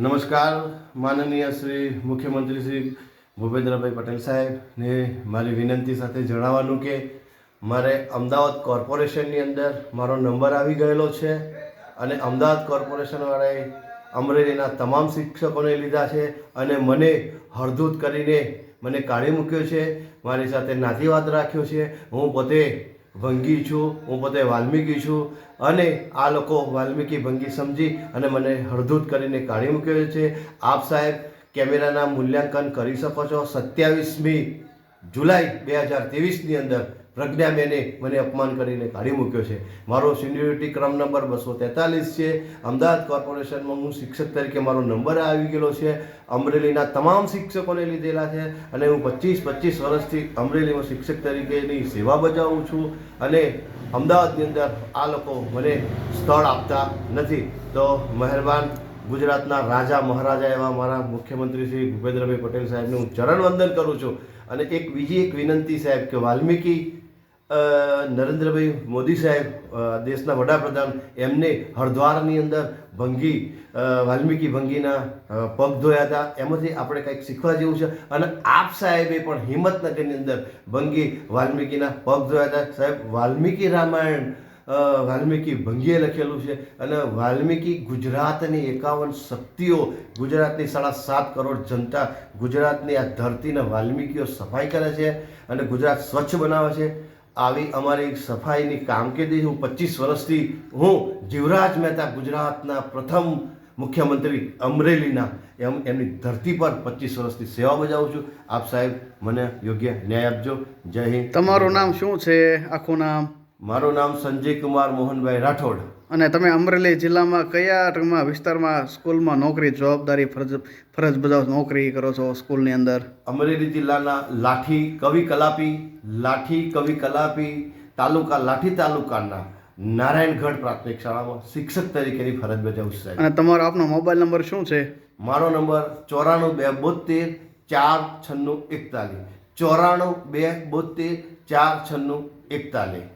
નમસ્કાર, માનનીય શ્રી મુખ્યમંત્રી શ્રી ભૂપેન્દ્રભાઈ પટેલ સાહેબને મારી વિનંતી સાથે જણાવવાનું કે મારે અમદાવાદ કોર્પોરેશનની અંદર મારો નંબર આવી ગયેલો છે અને અમદાવાદ કોર્પોરેશનવાળાએ અમરેલીના તમામ શિક્ષકોને લીધા છે અને મને હળદૂત કરીને મને કાઢી મૂક્યો છે. મારી સાથે નાતીવાદ રાખ્યો છે. હું પોતે ભંગી છું, હું પોતે વાલ્મીકી છું અને આ લોકો વાલ્મીકી ભંગી સમજી અને મને હળદૂત કરીને કાઢી મૂક્યો છે. આપ સાહેબ કેમેરાના મૂલ્યાંકન કરી શકો છો. સત્યાવીસમી જુલાઈ બે હજાર ત્રેવીસની અંદર પ્રજ્ઞાબેને મને અપમાન કરીને કાઢી મૂક્યો છે. મારો સિન્યોરિટી ક્રમ નંબર બસો તેતાલીસ છે. અમદાવાદ કોર્પોરેશનમાં હું શિક્ષક તરીકે મારો નંબર આવી ગયેલો છે. અમરેલીના તમામ શિક્ષકોને લીધેલા છે અને હું પચીસ પચીસ વર્ષથી અમરેલીમાં શિક્ષક તરીકેની સેવા બજાવું છું અને અમદાવાદની અંદર આ લોકો મને સ્થળ આપતા નથી. તો મહેરબાન ગુજરાતના રાજા મહારાજા એવા મારા મુખ્યમંત્રી શ્રી ભૂપેન્દ્રભાઈ પટેલ સાહેબને હું ચરણ વંદન કરું છું. અને એક બીજી એક વિનંતી સાહેબ કે વાલ્મીકી નરેન્દ્રભાઈ મોદી સાહેબ દેશના વડાપ્રધાન, એમને હરદ્વારની અંદર ભંગી વાલ્મીકી ભંગીના પગ ધોયા હતા. એમાંથી આપણે કંઈક શીખવા જેવું છે. અને આપ સાહેબે પણ હિંમતનગરની અંદર ભંગી, વાલ્મીકીના પગ ધોયા હતા. સાહેબ, વાલ્મીકી રામાયણ વાલ્મીકી ભંગીએ લખેલું છે અને વાલ્મીકી ગુજરાતની એકાવન શક્તિઓ, ગુજરાતની સાડા સાત કરોડ જનતા ગુજરાતની આ ધરતીને વાલ્મીકીઓ સફાઈ કરે છે અને ગુજરાત સ્વચ્છ બનાવે છે. આવી અમારી સફાઈની કામગીરી હું પચીસ વર્ષથી હું જીવરાજ મહેતા ગુજરાતના પ્રથમ મુખ્યમંત્રી અમરેલીના એમ એમની ધરતી પર પચીસ વર્ષથી સેવા બજાવું છું. આપ સાહેબ મને યોગ્ય ન્યાય આપજો. જય હિન્દ. તમારું નામ શું છે? આખું નામ? મારું નામ સંજય કુમાર મોહનભાઈ રાઠોડ. અને તમે અમરેલી જિલ્લામાં કયા વિસ્તારમાં સ્કૂલમાં નોકરી જવાબદારી ફરજ ફરજ બજાવ નોકરી કરો છો સ્કૂલની અંદર? અમરેલી જિલ્લાના લાઠી કવિ કલાપી લાઠી કવિ કલાપી તાલુકા લાઠી તાલુકાના નારાયણગઢ પ્રાથમિક શાળામાં શિક્ષક તરીકેની ફરજ બજાવું છું સાહેબ. અને તમારો આપનો મોબાઈલ નંબર શું છે? મારો નંબર ચોરાણું બે બોતેર ચાર છન્નું એકતાલીસ. ચોરાણું બે બોતેર ચાર છન્નું એકતાલીસ.